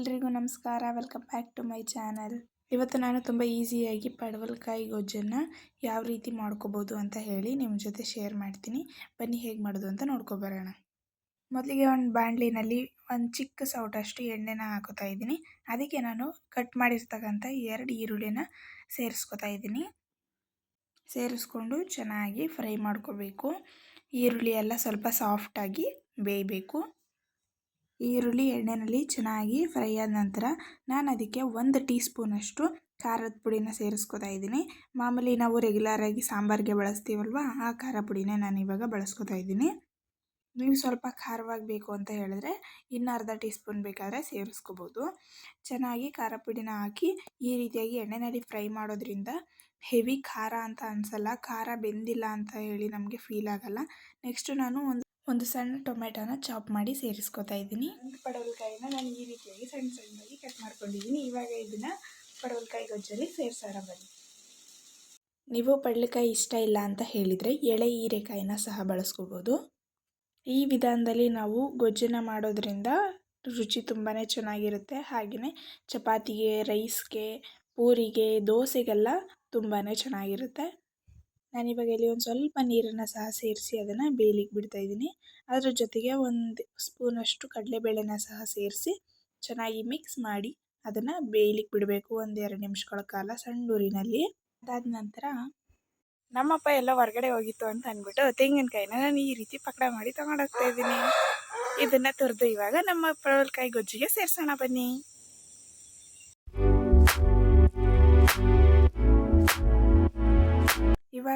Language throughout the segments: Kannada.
ಎಲ್ರಿಗೂ ನಮಸ್ಕಾರ. Welcome back to my channel. ಇವತ್ತು ನಾನು ತುಂಬ ಈಸಿಯಾಗಿ ಪಡವಲಕಾಯಿ ಗೊಜ್ಜನ್ನು ಯಾವ ರೀತಿ ಮಾಡ್ಕೋಬೋದು ಅಂತ ಹೇಳಿ ನಿಮ್ಮ ಜೊತೆ ಶೇರ್ ಮಾಡ್ತೀನಿ. ಬನ್ನಿ ಹೇಗೆ ಮಾಡೋದು ಅಂತ ನೋಡ್ಕೊಬರೋಣ ಮೊದಲಿಗೆ ಒಂದು ಬಾಣಲಿನಲ್ಲಿ ಒಂದು ಚಿಕ್ಕ ಸೌಟಷ್ಟು ಎಣ್ಣೆನ ಹಾಕೋತಾ ಇದ್ದೀನಿ. ಅದಕ್ಕೆ ನಾನು ಕಟ್ ಮಾಡಿರ್ತಕ್ಕಂಥ ಎರಡು ಈರುಳ್ಳಿನ ಸೇರಿಸ್ಕೊತಾ ಇದ್ದೀನಿ. ಸೇರಿಸ್ಕೊಂಡು ಚೆನ್ನಾಗಿ ಫ್ರೈ ಮಾಡ್ಕೋಬೇಕು. ಈರುಳ್ಳಿ ಎಲ್ಲ ಸ್ವಲ್ಪ ಸಾಫ್ಟಾಗಿ ಬೇಯಬೇಕು. ಈರುಳ್ಳಿ ಎಣ್ಣೆಯಲ್ಲಿ ಚೆನ್ನಾಗಿ ಫ್ರೈ ಆದ ನಂತರ ನಾನು ಅದಕ್ಕೆ ಒಂದು ಟೀ ಸ್ಪೂನಷ್ಟು ಖಾರದ ಪುಡಿನ ಸೇರಿಸ್ಕೊತಾ ಇದ್ದೀನಿ. ಮಾಮೂಲಿ ನಾವು ರೆಗ್ಯುಲರಾಗಿ ಸಾಂಬಾರಿಗೆ ಬಳಸ್ತೀವಲ್ವ, ಆ ಖಾರ ಪುಡಿನೇ ನಾನು ಇವಾಗ ಬಳಸ್ಕೊತಾ ಇದ್ದೀನಿ. ನೀವು ಸ್ವಲ್ಪ ಖಾರವಾಗಿ ಬೇಕು ಅಂತ ಹೇಳಿದ್ರೆ ಇನ್ನು ಅರ್ಧ ಟೀ ಸ್ಪೂನ್ ಬೇಕಾದರೆ ಸೇರಿಸ್ಕೋಬೋದು. ಚೆನ್ನಾಗಿ ಖಾರ ಪುಡಿನ ಹಾಕಿ ಈ ರೀತಿಯಾಗಿ ಎಣ್ಣೆನಲ್ಲಿ ಫ್ರೈ ಮಾಡೋದ್ರಿಂದ ಹೆವಿ ಖಾರ ಅಂತ ಅನಿಸಲ್ಲ, ಖಾರ ಬೆಂದಿಲ್ಲ ಅಂತ ಹೇಳಿ ನಮಗೆ ಫೀಲ್ ಆಗಲ್ಲ. ನೆಕ್ಸ್ಟು ನಾನು ಒಂದು ಒಂದು ಸಣ್ಣ ಟೊಮೆಟೊನ ಚಾಪ್ ಮಾಡಿ ಸೇರಿಸ್ಕೊತಾ ಇದ್ದೀನಿ. ಪಡವಲಕಾಯಿನ ನಾನು ಈ ರೀತಿಯಾಗಿ ಸಣ್ಣ ಸಣ್ಣದಾಗಿ ಕಟ್ ಮಾಡ್ಕೊಂಡಿದ್ದೀನಿ. ಇವಾಗ ಇದನ್ನು ಪಡವಲಕಾಯಿ ಗೊಜ್ಜಲ್ಲಿ ಸೇರ್ಸಾರ ಬನ್ನಿ. ನೀವು ಪಡ್ಲಿಕಾಯಿ ಇಷ್ಟ ಇಲ್ಲ ಅಂತ ಹೇಳಿದರೆ ಎಳೆ ಹೀರೆಕಾಯಿನ ಸಹ ಬಳಸ್ಕೋಬೋದು. ಈ ವಿಧಾನದಲ್ಲಿ ನಾವು ಗೊಜ್ಜನ್ನು ಮಾಡೋದ್ರಿಂದ ರುಚಿ ತುಂಬಾ ಚೆನ್ನಾಗಿರುತ್ತೆ. ಹಾಗೆಯೇ ಚಪಾತಿಗೆ ರೈಸ್ಗೆ ಪೂರಿಗೆ ದೋಸೆಗೆಲ್ಲ ತುಂಬಾ ಚೆನ್ನಾಗಿರುತ್ತೆ. ನಾನಿವಾಗ ಇಲ್ಲಿ ಒಂದು ಸ್ವಲ್ಪ ನೀರನ್ನು ಸಹ ಸೇರಿಸಿ ಅದನ್ನು ಬೇಯಲಿಕ್ಕೆ ಬಿಡ್ತಾಯಿದ್ದೀನಿ ಅದರ ಜೊತೆಗೆ ಒಂದು ಸ್ಪೂನಷ್ಟು ಕಡಲೆಬೇಳೆನ ಸಹ ಸೇರಿಸಿ ಚೆನ್ನಾಗಿ ಮಿಕ್ಸ್ ಮಾಡಿ ಅದನ್ನು ಬೇಯಲಿಕ್ಕೆ ಬಿಡಬೇಕು ಒಂದೆರಡು ನಿಮಿಷಗಳ ಕಾಲ ಸಣ್ಣ ಊರಿನಲ್ಲಿ ಅದಾದ ನಂತರ ನಮ್ಮಪ್ಪ ಎಲ್ಲ ಹೊರಗಡೆ ಹೋಗಿತ್ತು ಅಂತ ಅಂದ್ಬಿಟ್ಟು ತೆಂಗಿನಕಾಯಿನ ನಾನು ಈ ರೀತಿ ಪಕಡ ಮಾಡಿ ತಗೊಂಡೋಗ್ತಾ ಇದ್ದೀನಿ. ಇದನ್ನು ತೊರೆದು ಇವಾಗ ನಮ್ಮ ಪಡವಲಕಾಯಿ ಗೊಜ್ಜಿಗೆ ಸೇರಿಸೋಣ ಬನ್ನಿ.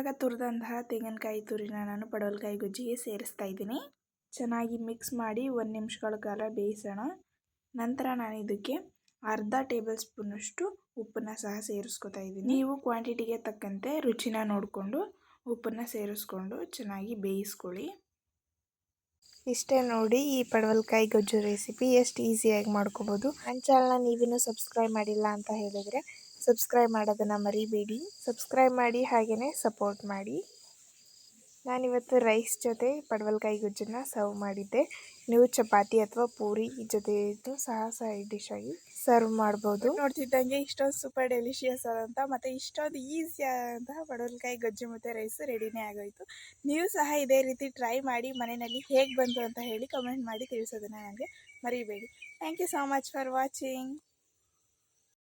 ಇವಾಗ ತುರಿದಂತಹ ತೆಂಗಿನಕಾಯಿ, ತುರಿನ ನಾನು ಪಡವಲಕಾಯಿ ಗೊಜ್ಜಿಗೆ ಸೇರಿಸ್ತಾ ಇದ್ದೀನಿ. ಚೆನ್ನಾಗಿ ಮಿಕ್ಸ್ ಮಾಡಿ ಒಂದು ನಿಮಿಷಗಳ ಕಾಲ ಬೇಯಿಸೋಣ. ನಂತರ ನಾನು ಇದಕ್ಕೆ ಅರ್ಧ ಟೇಬಲ್ ಸ್ಪೂನಷ್ಟು ಉಪ್ಪನ್ನು ಸಹ ಸೇರಿಸ್ಕೊತಾ ಇದ್ದೀನಿ. ನೀವು ಕ್ವಾಂಟಿಟಿಗೆ ತಕ್ಕಂತೆ ರುಚಿನ ನೋಡಿಕೊಂಡು ಉಪ್ಪನ್ನು ಸೇರಿಸ್ಕೊಂಡು ಚೆನ್ನಾಗಿ ಬೇಯಿಸ್ಕೊಳ್ಳಿ. ಇಷ್ಟೇ ನೋಡಿ ಈ ಪಡವಲಕಾಯಿ ಗೊಜ್ಜು ರೆಸಿಪಿ ಎಷ್ಟು ಈಸಿಯಾಗಿ ಮಾಡ್ಕೋಬೋದು. ನನ್ನ ಚಾನಲ್ನ ನೀವಿನ್ನೂ ಸಬ್ಸ್ಕ್ರೈಬ್ ಮಾಡಿಲ್ಲ ಅಂತ ಹೇಳಿದರೆ ಸಬ್ಸ್ಕ್ರೈಬ್ ಮಾಡೋದನ್ನು ಮರಿಬೇಡಿ. ಸಬ್ಸ್ಕ್ರೈಬ್ ಮಾಡಿ ಹಾಗೆಯೇ ಸಪೋರ್ಟ್ ಮಾಡಿ. ನಾನಿವತ್ತು ರೈಸ್ ಜೊತೆ ಪಡವಲಕಾಯಿ ಗೊಜ್ಜನ್ನು ಸರ್ವ್ ಮಾಡಿದ್ದೆ. ನೀವು ಚಪಾತಿ ಅಥವಾ ಪೂರಿ ಜೊತೆ ಸಹ ಸೈಡ್ ಡಿಶ್ ಆಗಿ ಸರ್ವ್ ಮಾಡ್ಬೋದು. ನೋಡ್ತಿದ್ದಂಗೆ ಇಷ್ಟೊಂದು ಸೂಪರ್ ಡೆಲಿಷಿಯಸ್ ಆದಂಥ ಮತ್ತು ಇಷ್ಟೊಂದು ಈಸಿ ಆದಂತಹ ಪಡವಲಕಾಯಿ ಗೊಜ್ಜು ಮತ್ತು ರೈಸ್ ರೆಡಿನೇ ಆಗೋಯಿತು. ನೀವು ಸಹ ಇದೇ ರೀತಿ ಟ್ರೈ ಮಾಡಿ ಮನೆಯಲ್ಲಿ ಹೇಗೆ ಬಂತು ಅಂತ ಹೇಳಿ ಕಮೆಂಟ್ ಮಾಡಿ ತಿಳಿಸೋದನ್ನು ನನಗೆ ಮರಿಬೇಡಿ. Thank you so much for watching